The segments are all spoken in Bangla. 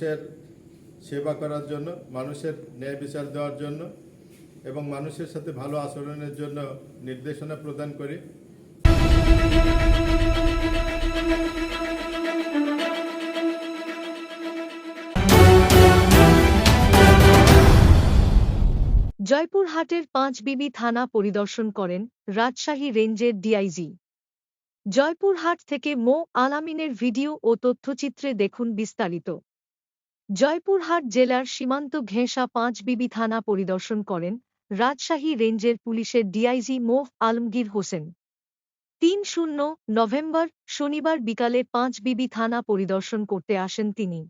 মানুষের সেবা করার জন্য, মানুষের ন্যায় বিচার দেওয়ার জন্য এবং মানুষের সাথে ভালো আচরণের জন্য নির্দেশনা প্রদান করি। জয়পুরহাটের পাঁচবিবি থানা পরিদর্শন করেন রাজশাহী রেঞ্জের ডিআইজি। জয়পুরহাট থেকে মো আলামিনের ভিডিও ও তথ্যচিত্রে দেখুন বিস্তারিত। জয়পুরহাট জেলার সীমান্ত ঘেঁষা পাঁচবিবি থানা পরিদর্শন করেন রাজশাহী রেঞ্জের পুলিশের ডিআইজি মোফ আলমগীর হোসেন। তিন শূন্য নভেম্বর শনিবার বিকালে পাঁচবিবি থানা পরিদর্শন করতে আসেন তিনি।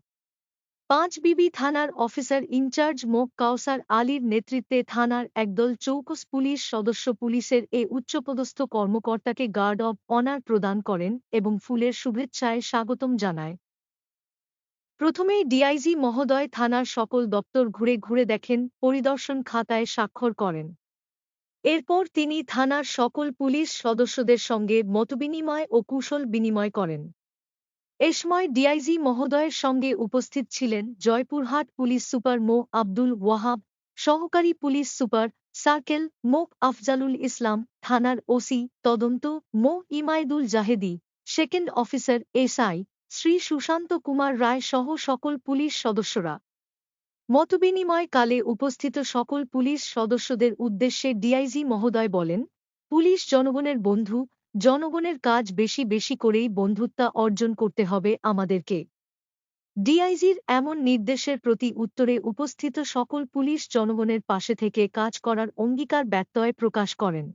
পাঁচবিবি থানার অফিসার ইনচার্জ মোক কাউসার আলীর নেতৃত্বে থানার একদল চৌকস পুলিশ সদস্য পুলিশের এ উচ্চপদস্থ কর্মকর্তাকে গার্ড অব অনার প্রদান করেন এবং ফুলের শুভেচ্ছায় স্বাগতম জানায়। প্রথমেই ডিআইজি মহোদয় থানার সকল দপ্তর ঘুরে ঘুরে দেখেন, পরিদর্শন খাতায় স্বাক্ষর করেন। এরপর তিনি থানার সকল পুলিশ সদস্যদের সঙ্গে মতবিনিময় ও কুশল বিনিময় করেন। এ সময় ডিআইজি মহোদয়ের সঙ্গে উপস্থিত ছিলেন জয়পুরহাট পুলিশ সুপার মো. আব্দুল ওয়াহাব, সহকারী police super circle Md. Afzalul Islam, থানার ওসি তদন্ত Md. Imaidul Jahedi, second officer SI Shri Sushanta Kumar Roy সহ সকল পুলিশ সদস্যরা। মতবিনিময় কালে উপস্থিত সকল পুলিশ সদস্যদের উদ্দেশ্যে ডিআইজি মহোদয় বলেন, পুলিশ জনগণের বন্ধু, জনগণের কাজ বেশি বেশি করেই বন্ধুত্বা অর্জন করতে হবে আমাদেরকে। ডিআইজির এমন নির্দেশের প্রতি উত্তরে উপস্থিত সকল পুলিশ জনগণের পাশে থেকে কাজ করার অঙ্গীকার ব্যত্যয় প্রকাশ করেন।